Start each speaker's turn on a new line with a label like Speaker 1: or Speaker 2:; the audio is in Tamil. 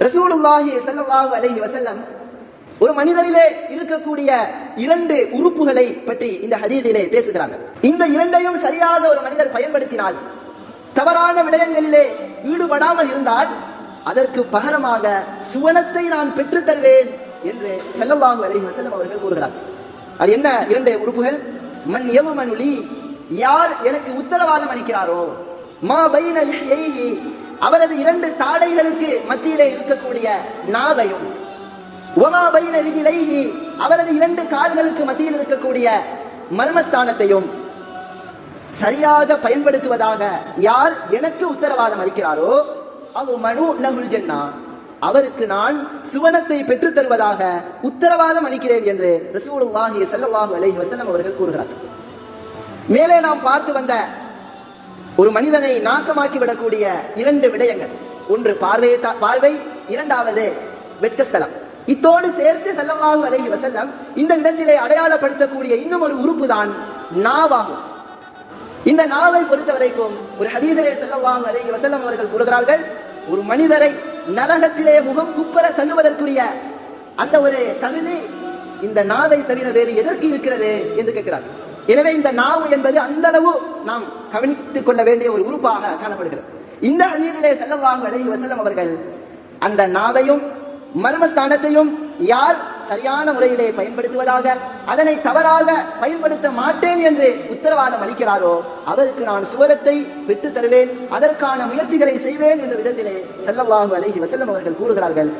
Speaker 1: ரசூலுல்லாஹி ஸல்லல்லாஹு அலைஹி வஸல்லம் ஒரு மனிதரிலே இருக்கக்கூடிய இரண்டு உறுப்புகளை பற்றி இந்த ஹதீதிலே பேசுகிறார்கள். இந்த இரண்டையும் சரியாக ஒரு மனிதர் பயன்படுத்தினால் தவறான விடயங்களிலே ஈடுபடாமல் இருந்தால் அதற்கு பகரமாக சுவனத்தை நான் பெற்றுத் தருவேன் என்று செல்லவாகு அலைஹி வஸல்லம் அவர்கள் கூறுகிறார் அது என்ன இரண்டு உறுப்புகள்? மன் எவமனுலி யார் எனக்கு உத்தரவாதம் அளிக்கிறாரோ? மா பைன அவரது இரண்டு தாடைகளுக்கு மத்தியிலே இருக்கக்கூடிய நாவையும். ஒமா ரிஜிலைஹி அவரது இரண்டு கால்களுக்கு மத்தியில் இருக்கக்கூடிய மர்மஸ்தானத்தையும் சரியாக பயன்படுத்துவதாக யார் எனக்கு உத்தரவாதம் அளிக்கிறாரோ அவ மனு லகுல் ஜன்னா அவருக்கு நான் சுவனத்தை பெற்றுத் தருவதாக உத்தரவாதம் அளிக்கிறேன் என்று ரசூலுல்லாஹி ஸல்லல்லாஹு அலைஹி வசல்லம் அவர்கள் கூறுகிறார் மேலே நாம் பார்த்து வந்த ஒரு மனிதனை நாசமாக்கி விடக்கூடிய இரண்டு விடயங்கள். ஒன்று பார்வையை பார்வை இரண்டாவது வெட்கஸ்தலம். இத்தோடு சேர்த்து செல்லவாக அழகி வசல்லம் இந்த இடத்திலே அடையாளப்படுத்தக்கூடிய இன்னும் ஒரு உறுப்பு தான் நாவாகும். இந்த நாவை பொறுத்த வரைக்கும் ஒரு ஹதீதரே செல்லவாங்க அழகி வசல்லம் அவர்கள் கூறுகிறார்கள் ஒரு மனிதரை நரகத்திலே முகம் குப்பர தள்ளுவதற்குரிய அந்த ஒரு தகுதி இந்த நாவை தவிர வேறு எதற்கு இருக்கிறது என்று கேட்கிறார்கள். எனவே இந்த நாவு என்பது அந்த அளவு நாம் கவனித்துக் கொள்ள வேண்டிய ஒரு உறுப்பாக காணப்படுகிறது. இந்த ஹதீஸிலே செல்லவாங்க அலைஹி வசல்லம் அவர்கள் அந்த நாவையும் மர்மஸ்தானத்தையும் யார் சரியான முறையிலே பயன்படுத்துவதாக அதனை தவறாக பயன்படுத்த மாட்டேன் என்று உத்தரவாதம் அளிக்கிறாரோ அவருக்கு நான் சுவரத்தை விட்டு தருவேன் அதற்கான முயற்சிகளை செய்வேன் என்ற விதத்திலே ஸல்லல்லாஹு அலைஹி வசல்லம் அவர்கள் கூறுகிறார்கள்.